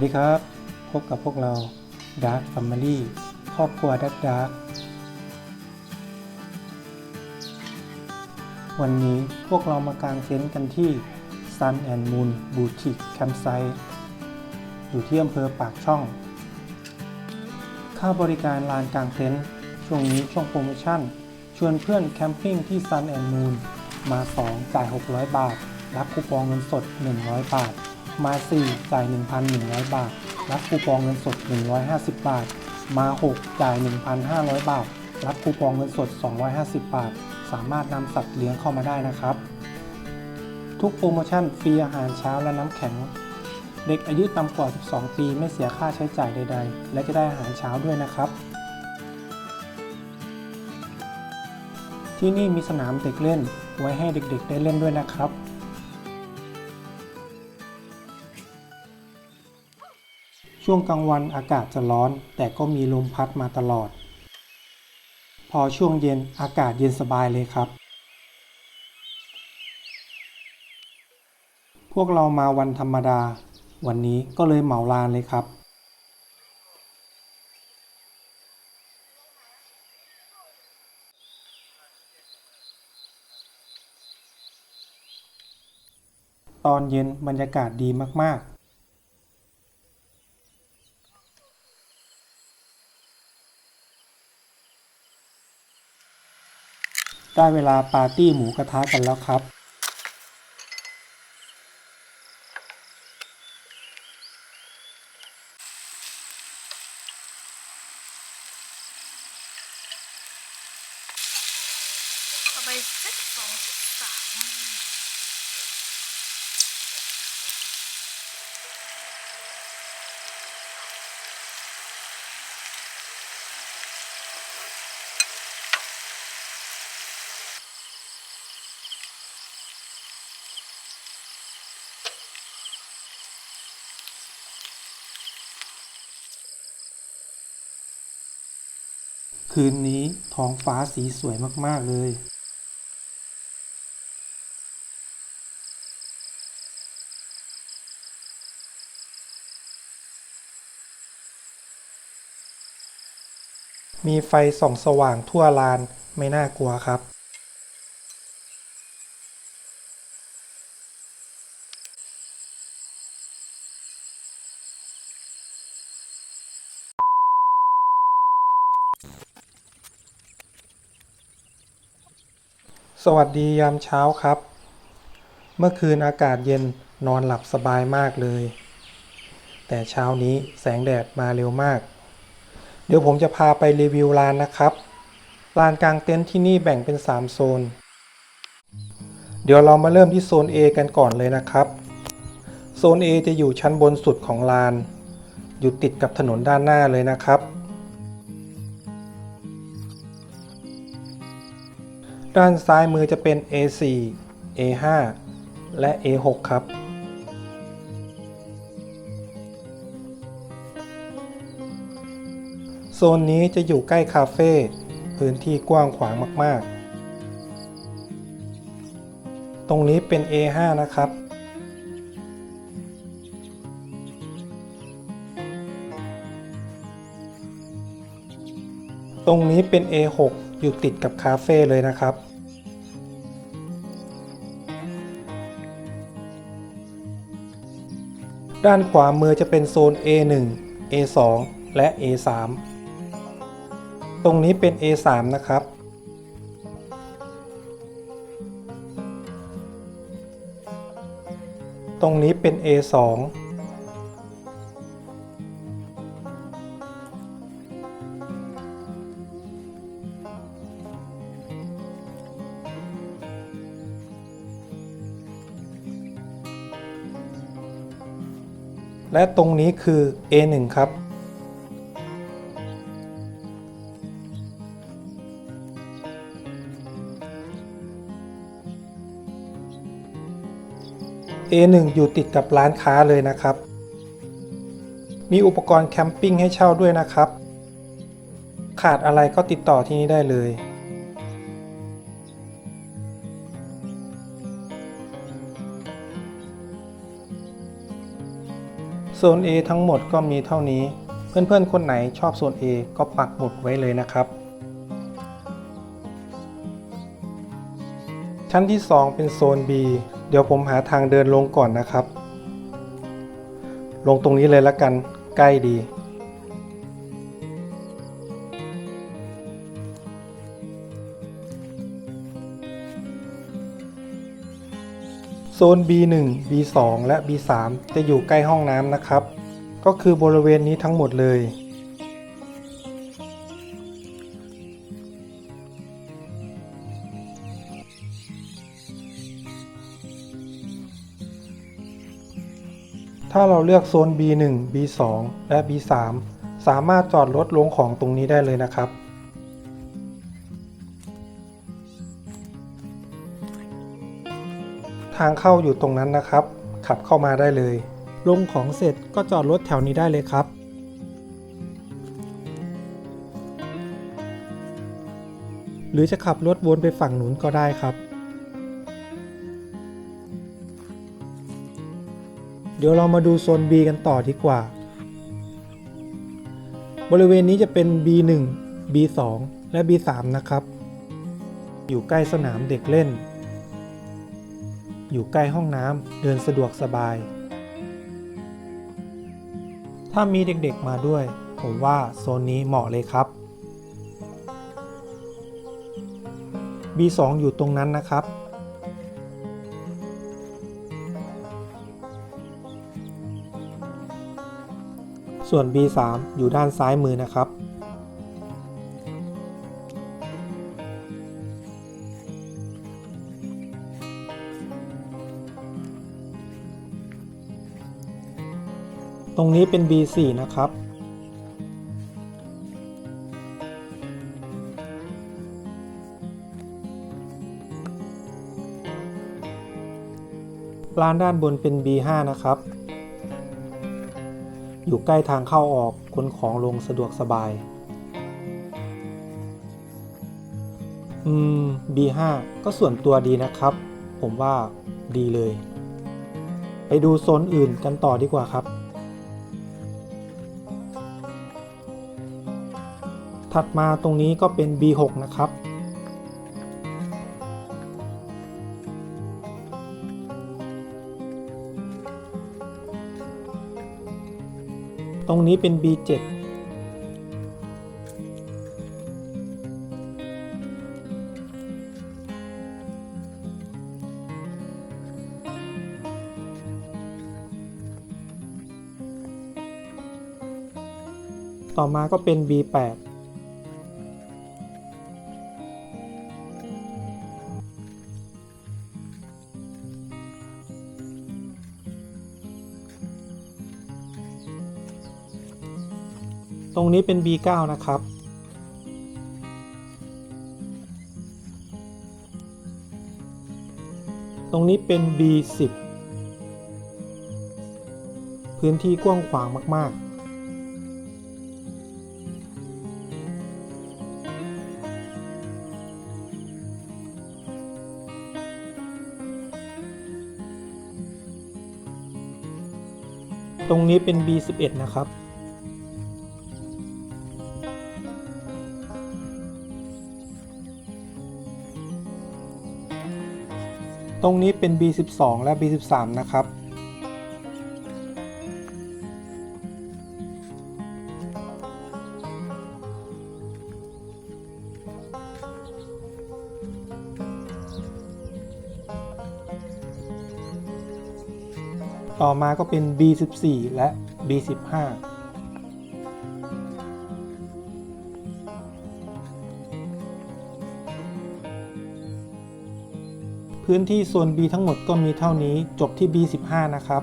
วัสดีครับ พบกับพวกเรา Dark Family ครอบครัว Dark Dark วันนี้พวกเรามากางเต็นท์กันที่ Sun and Moon Boutique Campsite อยู่ที่อำเภอปากช่อง ค่าบริการลานกางเต็นท์ช่วงนี้ช่วงโปรโมชั่น ชวนเพื่อนแคมปิ้งที่ Sun and Moon มา 2 จ่าย 600 บาท รับคูปองเงินสด 100 บาท มา 4 จ่าย 1,100 บาท รับคูปองเงินสด 150 บาท มา 6 จ่าย 1,500 บาท รับคูปองเงินสด 250 บาท สามารถนำสัตว์เลี้ยงเข้ามาได้นะครับ ทุกโปรโมชั่นฟรีอาหารเช้าและน้ำแข็ง เด็กอายุต่ำกว่า 12 ปีไม่เสียค่าใช้จ่ายใด ๆ และจะได้อาหารเช้าด้วยนะครับ ที่นี่มีสนามเด็กเล่น ไว้ให้เด็กๆ ได้เล่นด้วยนะครับ ช่วงกลางวันอากาศจะร้อน แต่ก็มีลมพัดมาตลอด พอช่วงเย็นอากาศเย็นสบายเลยครับ พวกเรามาวันธรรมดา วันนี้ก็เลยเหมาลานเลยครับ ตอนเย็นบรรยากาศดีมากๆ ได้เวลาปาร์ตี้หมูกระทะกันแล้วครับ ต่อไปเซตสองเซตสาม คืนนี้ท้องฟ้าสีสวยมาก ๆ เลย มีไฟส่องสว่างทั่วลานไม่น่ากลัวครับ สวัสดียามเช้าครับ เมื่อคืนอากาศเย็นนอนหลับสบายมากเลย แต่เช้านี้แสงแดดมาเร็วมาก เดี๋ยวผมจะพาไปรีวิวลานนะครับลานกลางเต็นท์ที่นี่แบ่งเป็น 3 โซน เดี๋ยวเรามาเริ่มที่โซน A กันก่อนเลยนะครับ โซน A จะอยู่ชั้นบนสุดของลาน อยู่ติดกับถนนด้านหน้าเลยนะครับ ด้านซ้ายมือจะเป็น A4 A5 และ A6 ครับ โซนนี้จะอยู่ใกล้คาเฟ่พื้นที่กว้างขวางมาก ๆ ตรงนี้เป็น A5 นะครับ ตรงนี้เป็น A6 อยู่ติดกับคาเฟ่เลยนะครับ ด้านขวามือจะเป็นโซน A1 A2 และ A3 ตรงนี้เป็น A3 นะครับตรงนี้เป็น A2 และตรงนี้คือ A1 ครับ A1 อยู่ติดกับร้านค้าเลยนะครับ มีอุปกรณ์แคมปิ้งให้เช่าด้วยนะครับ ขาดอะไรก็ติดต่อที่นี่ได้เลย โซน A ทั้งหมดก็มีเท่านี้ เพื่อนๆ คนไหนชอบโซน A ก็ปักหมุดไว้เลยนะครับ ชั้นที่ 2 เป็นโซน B เดี๋ยวผมหาทางเดินลงก่อนนะครับ ลงตรงนี้เลยละกันใกล้ดี ซน B1 B2 และ B3 จะอยู่ใกล้ห้องน้ำนะครับ ก็คือบริเวณนี้ทั้งหมดเลย ถ้าเราเลือกโซน B1 B2 และ B3 สามารถจอดรถลงของตรงนี้ได้เลยนะครับ ทางเข้าอยู่ตรงนั้นนะครับ ขับเข้ามาได้เลย ลงของเสร็จก็จอดรถแถวนี้ได้เลยครับ หรือจะขับรถวนไปฝั่งนู้นก็ได้ครับ เดี๋ยวเรามาดูโซน B กันต่อดีกว่า บริเวณนี้จะเป็น B1 B2 และ B3 นะครับ อยู่ใกล้สนามเด็กเล่น อยู่ใกล้ห้องน้ำเดินสะดวกสบาย ถ้ามีเด็กๆมาด้วย ผมว่าโซนนี้เหมาะเลยครับ B2 อยู่ตรงนั้นนะครับ ส่วน B3 อยู่ด้านซ้ายมือนะครับ รงนี้เป็น B4 นะครับ ร้านด้านบนเป็น B5 นะครับ อยู่ใกล้ทางเข้าออกขนของลงสะดวกสบาย อืม B5 ก็ส่วนตัวดีนะครับ ผมว่าดีเลย ไปดูโซนอื่นกันต่อดีกว่าครับ ถัดมาตรงนี้ก็เป็น B6 นะครับ ตรงนี้เป็น B7 ต่อมาก็เป็น B8 ตรงนี้เป็น B9 นะครับ ตรงนี้เป็น B10 พื้นที่กว้างขวางมาก ๆตรงนี้เป็น B11 นะครับ ตรงนี้เป็น B12 และ B13 นะครับ ต่อมาก็เป็น B14 และ B15 พื้นที่โซน B ทั้งหมดก็มีเท่านี้จบที่ B15 นะครับ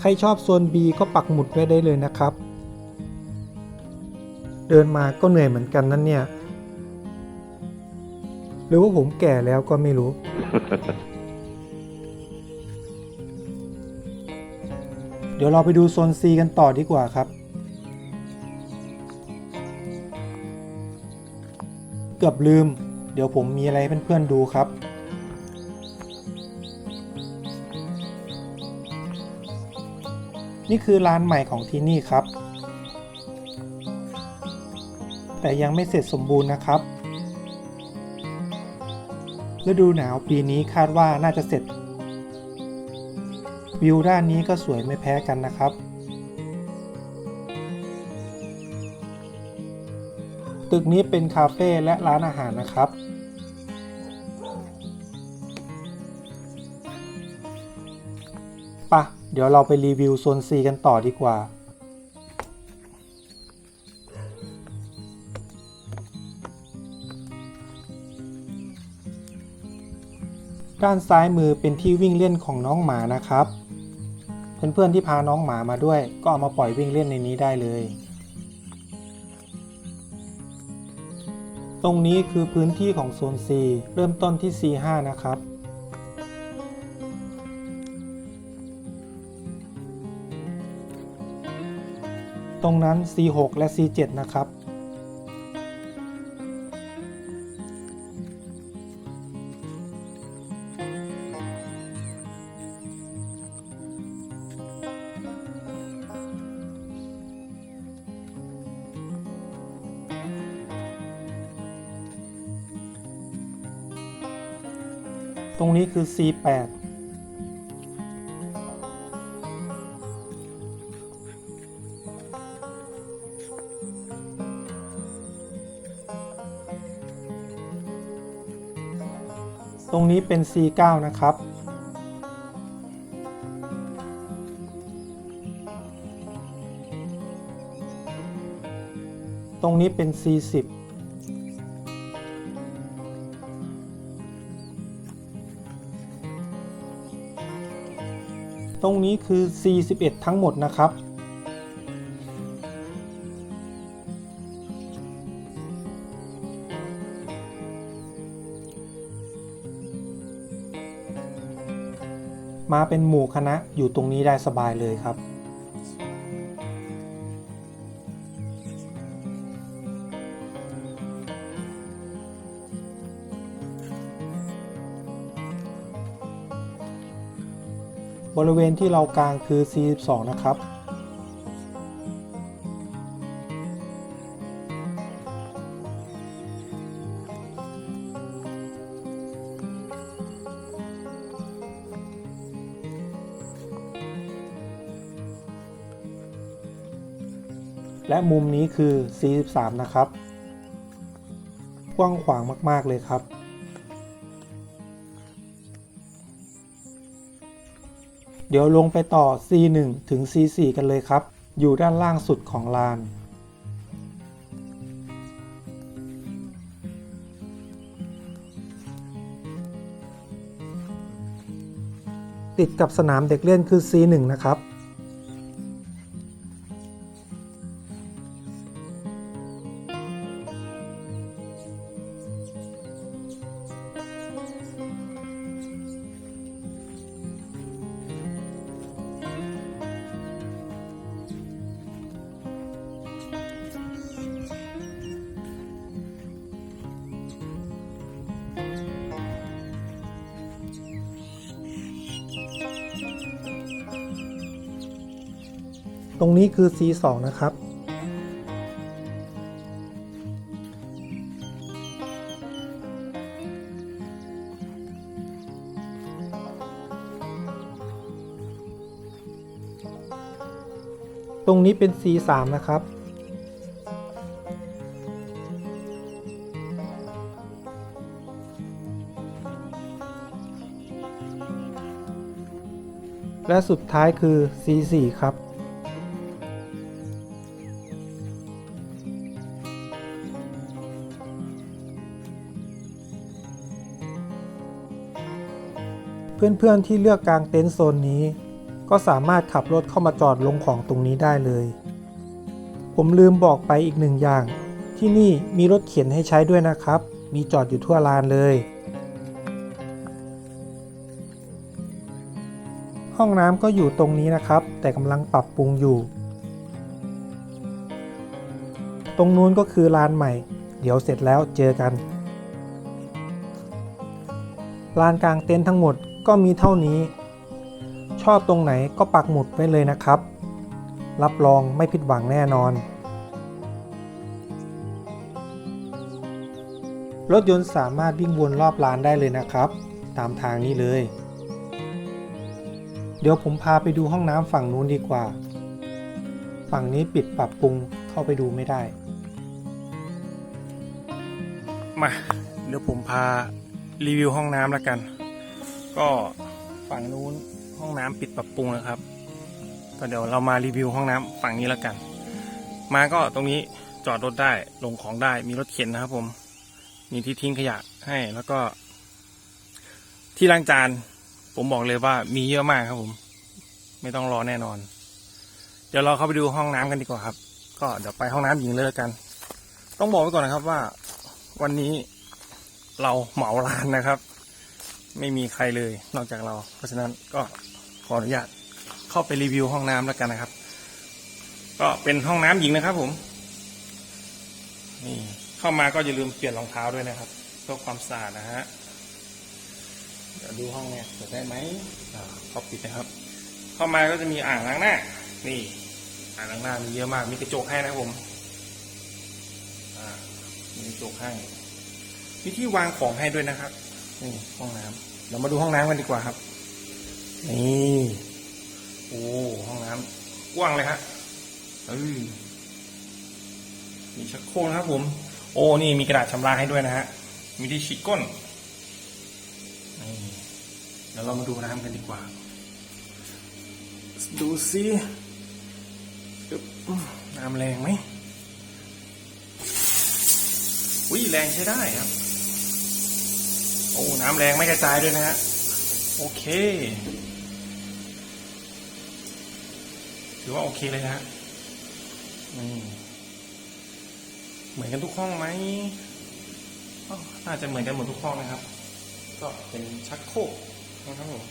ใครชอบโซน B ก็ปักหมุดไว้ได้เลยนะครับ เดินมาก็เหนื่อยเหมือนกันนั่นเนี่ย หรือว่าผมแก่แล้วก็ไม่รู้ เดี๋ยวเราไปดูโซน C กันต่อดีกว่าครับเกือบลืม เดี๋ยวผมมีอะไรให้เพื่อนๆดูครับ นี่คือร้านใหม่ของที่นี่ครับ แต่ยังไม่เสร็จสมบูรณ์นะครับฤดูหนาวปีนี้คาดว่าน่าจะเสร็จ วิวด้านนี้ก็สวยไม่แพ้กันนะครับ ตึกนี้เป็นคาเฟ่และร้านอาหารนะครับ ปะ เดี๋ยวเราไปรีวิวโซน C กันต่อดีกว่า ด้านซ้ายมือเป็นที่วิ่งเล่นของน้องหมานะครับ เพื่อนๆที่พาน้องหมามาด้วย ก็เอามาปล่อยวิ่งเล่นในนี้ได้เลย ตรงนี้คือพื้นที่ของโซน C เริ่มต้นที่ C5 นะครับ ตรงนั้น C6 และ C7 นะครับ คือ C8 ตรงนี้เป็น C9 นะครับ ตรงนี้เป็น C10 ตรงนี้คือ C11 ทั้งหมดนะครับ มาเป็นหมู่คณะอยู่ตรงนี้ได้สบายเลยครับ บริเวณที่เรากางคือ C12 นะครับ และมุมนี้คือ C13 นะครับ กว้างขวางมาก ๆ เลยครับ ดี๋ยวลงไปต่อ C1 ถึง C4 กันเลยครับ อยู่ด้านล่างสุดของลาน ติดกับสนามเด็กเล่นคือ C1 นะครับ ตรงนี้คือ C2 นะครับ ตรงนี้เป็น C3 นะครับและสุดท้ายคือ C4 ครับ เพื่อนๆที่เลือกกางเต็นท์โซนนี้ ก็สามารถขับรถเข้ามาจอดลงของตรงนี้ได้เลย ผมลืมบอกไปอีกหนึ่งอย่าง ที่นี่มีรถเข็นให้ใช้ด้วยนะครับ มีจอดอยู่ทั่วลานเลย ห้องน้ำก็อยู่ตรงนี้นะครับ แต่กำลังปรับปรุงอยู่ ตรงนู้นก็คือลานใหม่ เดี๋ยวเสร็จแล้วเจอกันลานกลางเต็นท์ทั้งหมด ก็มีเท่านี้ ชอบตรงไหนก็ปักหมุดไว้เลยนะครับ รับรองไม่ผิดหวังแน่นอน รถยนต์สามารถวิ่งวนรอบลานได้เลยนะครับ ตามทางนี้เลย เดี๋ยวผมพาไปดูห้องน้ำฝั่งนู้นดีกว่า ฝั่งนี้ปิดปรับปรุงเข้าไปดูไม่ได้ มา เดี๋ยวผมพารีวิวห้องน้ำแล้วกัน ก็ฝั่งนู้นห้องน้ำปิดปรับปรุงนะครับ ก็เดี๋ยวเรามารีวิวห้องน้ำฝั่งนี้แล้วกัน มาก็ตรงนี้จอดรถได้ลงของได้มีรถเข็นนะครับ ผม มีที่ทิ้งขยะให้แล้วก็ ที่ล้างจาน ผมบอกเลยว่ามีเยอะมากครับผม ไม่ต้องรอแน่นอน เดี๋ยวเราเข้าไปดูห้องน้ำกันดีกว่าครับ ก็เดี๋ยวไปห้องน้ำหญิงเลยแล้วกัน ต้องบอกไว้ก่อนนะครับว่า วันนี้เราเหมาลานนะครับ ไม่มีใครเลยนอกจากเรา เพราะฉะนั้นก็ขออนุญาตเข้าไปรีวิวห้องน้ำแล้วกันนะครับ ก็เป็นห้องน้ำหญิงนะครับ ผมนี่เข้ามาก็อย่าลืมเปลี่ยนรองเท้าด้วยนะครับเพื่อความสะอาดนะฮะเดี๋ยวดูห้องเนี่ยเปิดได้ไหมอ่าเขาปิดนะครับ เข้ามาก็จะมีอ่างล้างหน้า นี่ อ่างล้างหน้ามีเยอะมาก มีกระจกให้นะผมอ่ามีกระจกให้มีที่วางของให้ด้วยนะครับ นี่ห้องน้ำเรามาดูห้องน้ำกันดีกว่าครับ นี่โอ้ห้องน้ำกว้างเลยฮะเออมีชักโครกนะครับผม โอ้นี่มีกระดาษชำระให้ด้วยนะฮะ มีที่ฉีดก้นเดี๋ยวเรามาดูน้ำกันดีกว่า ดูสิน้ำแรงไหมอุ้ยแรงใช้ได้ครับ โอ้น้ำแรงไม่กระจายด้วยนะฮะ โอเคถือว่าโอเคเลยนะฮะเหมือนกันทุกห้องไหมอ้อน่าจะเหมือนกันหมดทุกห้องนะครับ ก็เป็นชักโครกนะครับผม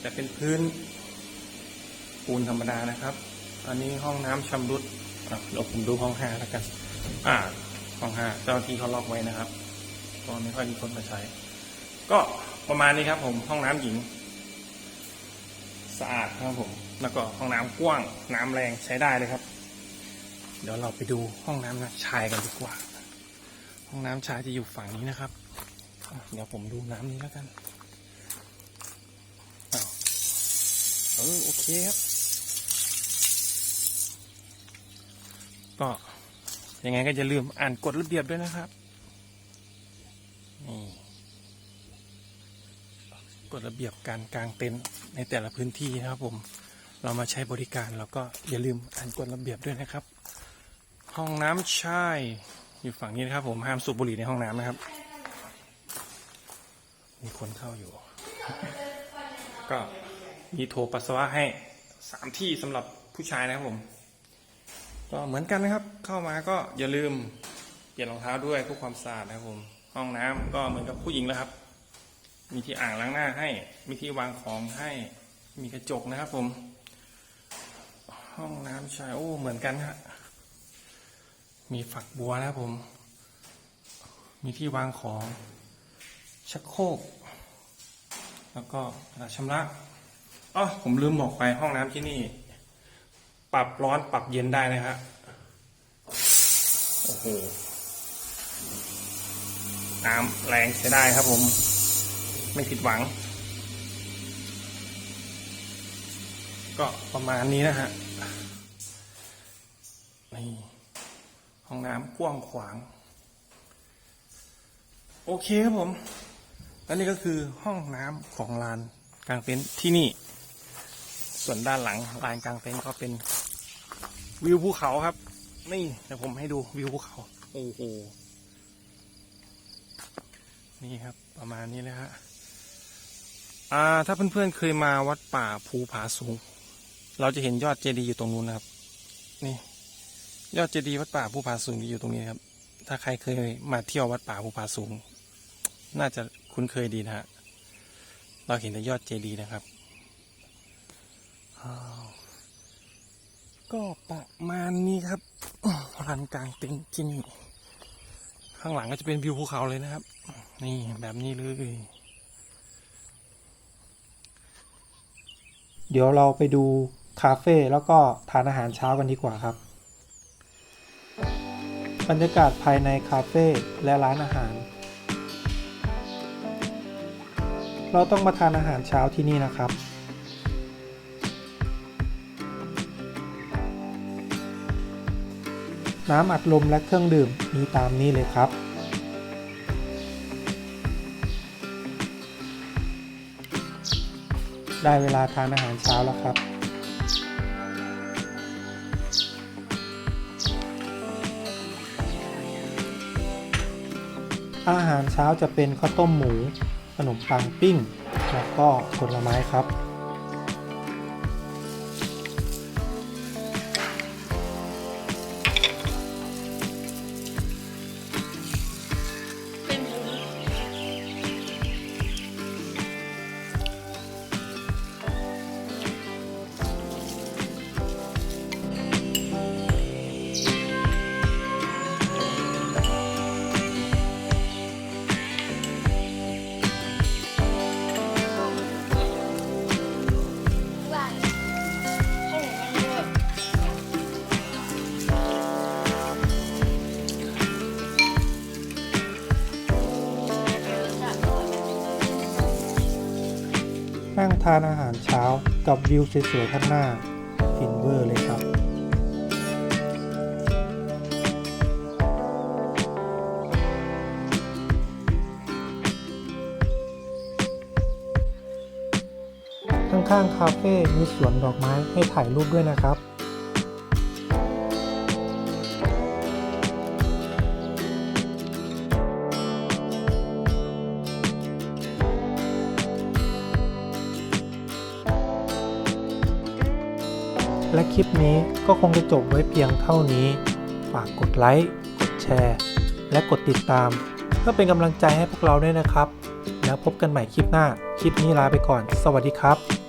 แต่เป็นพื้นปูนธรรมดานะครับ อันนี้ห้องน้ำชำรุดอะเดี๋ยวผมดูห้องห้าแล้วกัน อ่า ห้องห้าเจ้าหน้าที่เขาล็อกไว้นะครับ ก็ไม่ค่อยมีคนมาใช้ ก็ประมาณนี้ครับ ผมห้องน้ำหญิง สะอาดครับผม แล้วก็ห้องน้ำกว้าง น้ำแรงใช้ได้เลยครับ เดี๋ยวเราไปดูห้องน้ำชายกันดีกว่า ห้องน้ำชายจะอยู่ฝั่งนี้นะครับเดี๋ยวผมดูน้ำนี้แล้วกันอ้าวเออโอเคครับ ก็ยังไงก็อย่าลืมอ่านกฎระเบียบด้วยนะครับ นี่กฎระเบียบการกางเต็นท์ในแต่ละพื้นที่นะครับผม เรามาใช้บริการเราก็อย่าลืมอ่านกฎระเบียบด้วยนะครับ ห้องน้ำชายอยู่ฝั่งนี้นะครับผมห้ามสูบบุหรี่ในห้องน้ำนะครับ มีคนเข้าอยู่ ก็มีโถปัสสาวะให้สามที่สำหรับผู้ชายนะครับผมก็เหมือนกันนะครับ เข้ามาก็อย่าลืมเปลี่ยนรองเท้าด้วยเพื่อความสะอาดนะครับผม ห้องน้ำก็เหมือนกับผู้หญิงแล้วครับ มีที่อ่างล้างหน้าให้ มีที่วางของให้ มีกระจกนะครับผม ห้องน้ำชายโอ้เหมือนกันฮะ มีฝักบัวนะครับผม มีที่วางของชักโครก แล้วก็กระดาษชำระอ๋อผมลืมบอกไปห้องน้ำที่นี่ ปรับร้อนปรับเย็นได้นะฮะโอ้โห น้ำแรงใช้ได้ครับผม ไม่ผิดหวัง ก็ประมาณนี้นะฮะนี่ห้องน้ำกว้างขวาง โอเคครับผมและนี่ก็คือห้องน้ำของลานกลางเต็นท์ที่นี่ ส่วนด้านหลังลานกลางเต็นท์ก็เป็นวิวภูเขาครับ นี่เดี๋ยวผมให้ดูวิวภูเขา โอ้โห นี่ครับ ประมาณนี้เลยฮะอ่า ถ้าเพื่อนๆเคยมาวัดป่าภูผาสูง เราจะเห็นยอดเจดีย์อยู่ตรงนู้นนะครับ นี่ ยอดเจดีย์วัดป่าภูผาสูงอยู่ตรงนี้ครับ ถ้าใครเคยมาเที่ยววัดป่าภูผาสูง น่าจะคุ้นเคยดีนะฮะเราเห็นแต่ยอดเจดีย์นะครับก็ประมาณนี้ครับรันกลางเต็นท์ที่นี่ข้างหลังก็จะเป็นวิวภูเขาเลยนะครับ นี่แบบนี้เลย เดี๋ยวเราไปดูคาเฟ่แล้วก็ทานอาหารเช้ากันดีกว่าครับ บรรยากาศภายในคาเฟ่และร้านอาหาร เราต้องมาทานอาหารเช้าที่นี่นะครับน้ำอัดลมและเครื่องดื่มมีตามนี้เลยครับ ได้เวลาทานอาหารเช้าแล้วครับ อาหารเช้าจะเป็นข้าวต้มหมู ขนมปังปิ้ง แล้วก็ผลไม้ครับ ทานอาหารเช้ากับวิวสวยๆข้างหน้า ฟินเวอร์เลยครับ ข้างๆคาเฟ่มีสวนดอกไม้ให้ถ่ายรูปด้วยนะครับ คลิปนี้ก็คงจะจบไว้เพียงเท่านี้ ฝากกดไลค์ กดแชร์ และกดติดตาม เพื่อเป็นกำลังใจให้พวกเราด้วยนะครับ แล้วพบกันใหม่คลิปหน้า คลิปนี้ลาไปก่อน สวัสดีครับ